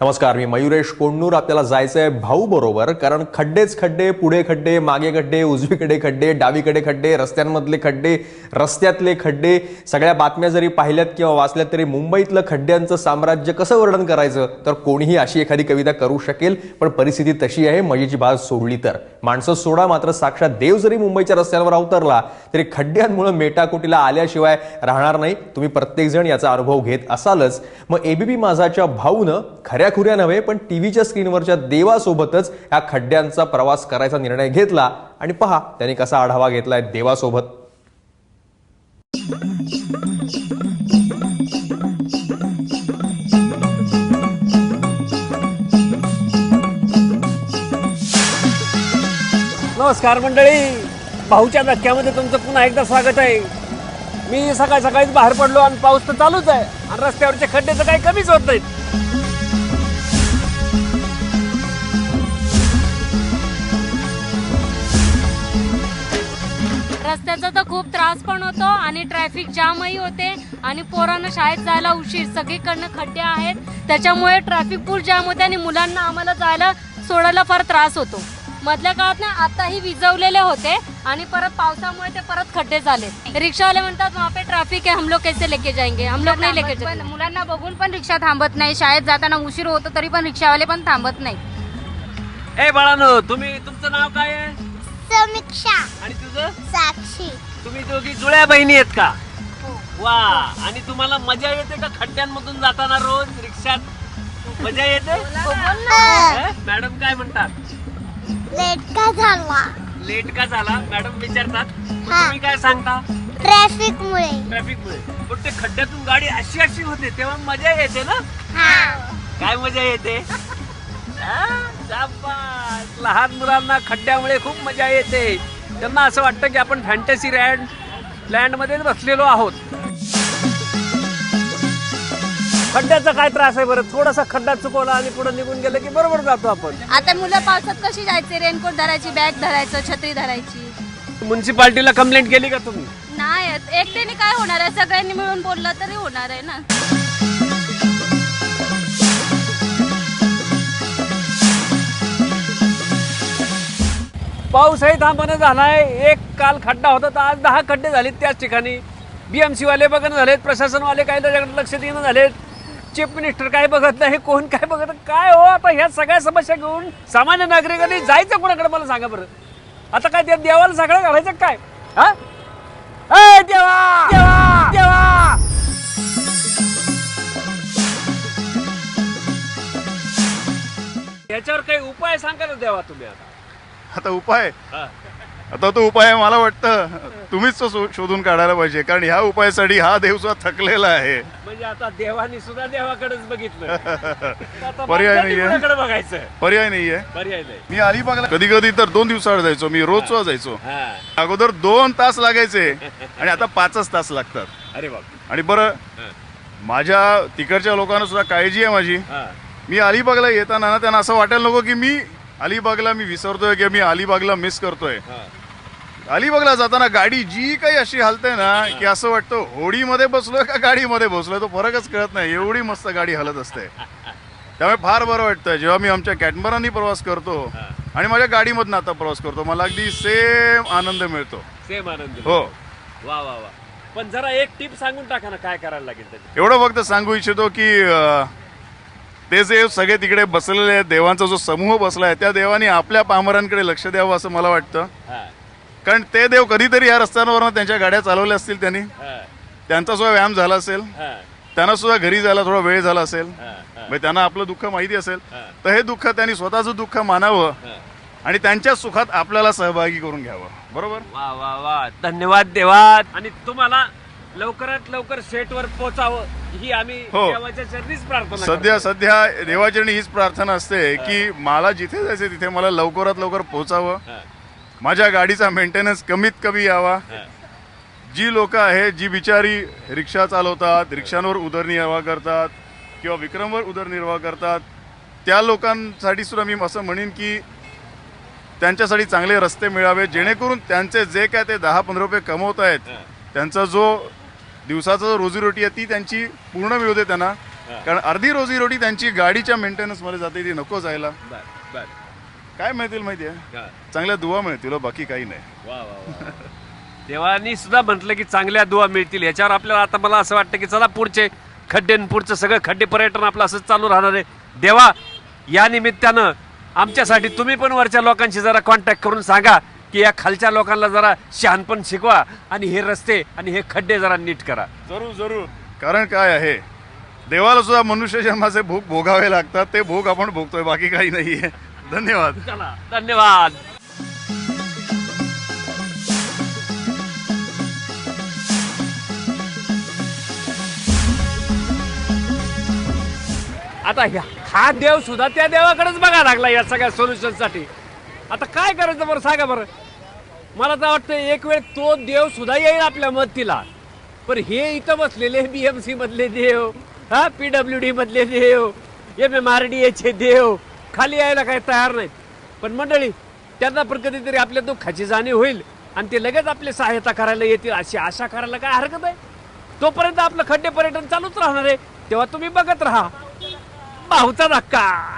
नमस्कार मी मयुरेश कोंडूर. आपल्याला जायचं आहे भाऊ बरोबर कारण खड्डेच खड्डे पुढे खड्डे मागे खड्डे उजवीकडे खड्डे डावीकडे खड्डे रस्त्यांमधले खड्डे रस्त्यातले खड्डे. सगळ्या बातम्या जरी पाहिल्यात किंवा वाचल्यात तरी मुंबईतलं खड्ड्यांचं साम्राज्य कसं वर्णन करायचं? तर कोणीही अशी एखादी कविता करू शकेल पण परिस्थिती तशी आहे मजेची बाज सोडली तर. माणसं सोडा मात्र साक्षात देव जरी मुंबईच्या रस्त्यांवर अवतरला तरी खड्ड्यांमुळे मेटाकुटीला आल्याशिवाय राहणार नाही. तुम्ही प्रत्येकजण याचा अनुभव घेत असालच. मग एबीपी माझाच्या भाऊनं खऱ्या खुऱ्या नव्हे पण टीव्हीच्या स्क्रीनवरच्या देवासोबतच ह्या खड्ड्यांचा प्रवास करायचा निर्णय घेतला. आणि पहा त्यांनी कसा आढावा घेतलाय देवासोबत. नमस्कार मंडळी. भाऊच्या धक्क्यामध्ये तुमचं पुन्हा एकदा स्वागत आहे. मी सकाळी सकाळीच बाहेर पडलो आणि पाऊस तर चालूच आहे. आणि रस्त्यावरचे खड्डे तर काही कमीच होत नाहीत. रस्त्याचा तर खूप त्रास पण होतो आणि ट्रॅफिक जामही होते आणि पोरांना शाळेत जायला उशीर. सगळीकडनं खड्डे आहेत. त्याच्यामुळे ट्रॅफिक फुल जाम होते आणि मुलांना आम्हाला जायला सोडायला फार त्रास होतो. मधल्या काळात ना आताही विजवलेले होते आणि परत पावसामुळे ते परत खड्डे झाले. रिक्षावाले म्हणतात वहाँ पे ट्रॅफिक है हम लोग कैसे लेके जाएंगे? हम लोग नहीं लेके थांबत पण जाएंगे मुलांना बघून पण रिक्षा थांबत नाही. शाळेत जाताना उशीर होतो तरी पण रिक्षावाले पण थांबत नाही. ए बाळानो तुम्ही तुमचं नाव काय आहे? समीक्षा. आणि तुझं? साक्षी. तुम्ही दोघी जुळ्या बहिणी आहेत का? वा. आणि तुम्हाला मजा येते का खड्ड्यांमधून जाताना रोज रिक्षात? मजा येते? हे? मॅडम काय म्हणतात? लेट का झाला? लेट का झाला? मॅडम विचारतात. मग हा. तुम्ही काय सांगता? ट्रॅफिक मुळे ट्रॅफिक मुळे पण ते खड्ड्यातून गाडी अशी अशी होते तेव्हा मजा येते ना? हा. काय मजा येते? हा? शाबास. लहान मुलांना खड्ड्यामुळे खूप मजा येते. त्यांना असं वाटतं की आपण फॅन्टसी लँड लँडमध्ये बसलेलो आहोत. खड्ड्याचा काय त्रास आहे बरं? थोडासा खड्डा चुकवला आणि पुढे निघून गेलं की बरोबर जातो आपण. आता मुलं पावसात कशी जायचे? रेनकोट धरायची बॅग धरायचं छत्री धरायची? म्युन्सिपाल्टीला कंप्लेंट केली का तुम्ही? नाही एकट्याने काय होणार आहे? सगळ्यांनी मिळून बोललं तरी होणार आहे ना. पाऊसही थांबणं झालाय. एक काल खड्डा होता तर आज दहा खड्डे झालेत त्याच ठिकाणी. बीएमसी वाले बघणं झालेत प्रशासनवाले काही त्याच्याकडे लक्ष देणं झालेत. चीफ मिनिस्टर काय बघत नाही कोण काय बघत. काय हो आता ह्या सगळ्या समस्या घेऊन सामान्य नागरिकांनी जायचं कोणाकडे मला सांगा बरं. आता काय त्या देवाला सगळं घालायचं काय? हा? देवा! देवा! देवा! याच्यावर काही उपाय सांगा ना देवा तुम्ही आता. आता उपाय? हा. आता तो उपाय मला वाटतं तुम्हीच तो शोधून काढायला पाहिजे कारण ह्या उपायासाठी हा देव सुद्धा थकलेला आहे. म्हणजे आता देवानी सुद्धा देवाकडेच बघितलं. पर्याय नाहीये. बघायचं? पर्याय नाहीये. पर्याय नाही. मी अलिबागला कधी कधी तर दोन दिवसाआड जायचो मी रोज जायचो. अगोदर दोन तास लागायचे आणि आता पाचच तास लागतात. अरे बाप. आणि बरं माझ्या तिकडच्या लोकांना सुद्धा काळजी आहे माझी. मी अलिबागला येताना ना त्यांना असं वाटायला नको की मी अलिबागला मी विसरतोय किंवा मी अलिबागला मिस करतोय. अलिबागला जाताना गाडी जी काही अशी हलते ना की असं वाटतं होडीमध्ये बसलोय का गाडीमध्ये बसलोय? तो फरकच कळत नाही. एवढी मस्त गाडी हलत असते. त्यामुळे फार बरं वाटतं. जेव्हा मी आमच्या कॅटमरांनी प्रवास करतो आणि माझ्या गाडीमधनं आता प्रवास करतो मला अगदी सेम आनंद मिळतो. सेम आनंद हो. वा वा वा. पण जरा एक टिप सांगून टाका ना काय करायला लागेल एवढं फक्त सांगू इच्छितो की ते जे सगळे तिकडे बसलेले आहेत देवांचा जो समूह बसला आहे त्या देवानी आपल्या पामरांकडे लक्ष द्यावं असं मला वाटतं. कारण ते देव कधीतरी या रस्त्यांवर त्यांच्या गाड्या चालवल्या असतील त्यांनी. त्यांचा सुद्धा व्यायाम झाला असेल. त्यांना सुद्धा घरी जायला थोडा वेळ झाला असेल. म्हणजे त्यांना आपलं दुःख माहिती असेल. तर हे दुःख त्यांनी स्वतःचं दुःख मानावं. आणि त्यांच्या सुखात आपल्याला सहभागी करून घ्यावं. बरोबर? वा वा वा. धन्यवाद देवा आणि तुम्हाला लवकरात लवकर सेटवर पोचावं ही आम्ही हो. देवाच्या चरणीच प्रार्थना सध्या करतो. सध्या देवाचरणी हीच प्रार्थना असते की मला जिथे जायचं तिथे मला लवकरात लवकर पोचावं. हा, माझ्या गाडीचा मेंटेनन्स कमीत कमी यावा. जी लोक आहेत जी बिचारी रिक्षा चालवतात रिक्षांवर उदरनिर्वाह करतात किंवा विक्रमवर उदरनिर्वाह करतात त्या लोकांसाठी सुद्धा मी असं म्हणेन की त्यांच्यासाठी चांगले रस्ते मिळावे जेणेकरून त्यांचे जे काय ते दहा पंधरा रुपये कमवत आहेत त्यांचा जो दिवसाचा जो रोजीरोटी आहे ती त्यांची पूर्ण मिळू दे त्यांना. कारण अर्धी रोजी रोटी त्यांची गाडीच्या मेंटेनन्समध्ये जाते ती नको जायला. काय मिळतील माहितीये हा. चांगल्या दुवा मिळतील हो, बाकी काही नाही. देवानी सुद्धा म्हटलं की चांगल्या दुवा मिळतील. याच्यावर आपल्याला आता मला असं वाटतं की चला पुढचे खड्डे न पुढचं सगळं खड्डे पर्यटन आपलं असंच चालू राहणार आहे. देवा या निमित्तानं आमच्यासाठी तुम्ही पण वरच्या लोकांशी जरा कॉन्टॅक्ट करून सांगा की या खालच्या लोकांना जरा शहाणपण शिकवा आणि हे रस्ते आणि हे खड्डे जरा नीट करा. जरूर जरूर. कारण काय आहे? देवाला सुद्धा मनुष्य जन्माचे भूक भोगावे लागतात. ते भूक आपण भोगतोय बाकी काही नाहीये. धन्यवाद. चला धन्यवाद. आता ह्या- हा देव सुद्धा त्या देवाकडेच बघा लागला या सगळ्या सोल्युशनसाठी. आता काय करायचं बरं सांगा बरं. मला तर वाटतं एक वेळ तो देव सुद्धा येईल आपल्या मदतीला. पण हे इथं बसलेले सी मधले देव हा पी डब्ल्यू डी मधले Dev M M R D एचे देव खाली यायला काही तयार नाहीत. पण मंडळी त्यांना पण कधीतरी आपल्या दुःखाची जाणीव होईल आणि ते लगेच आपली सहायता करायला येतील अशी आशा करायला काय हरकत आहे? तोपर्यंत आपलं खड्डे पर्यटन चालूच राहणार आहे. तेव्हा तुम्ही बघत राहा. भाऊचा धक्का.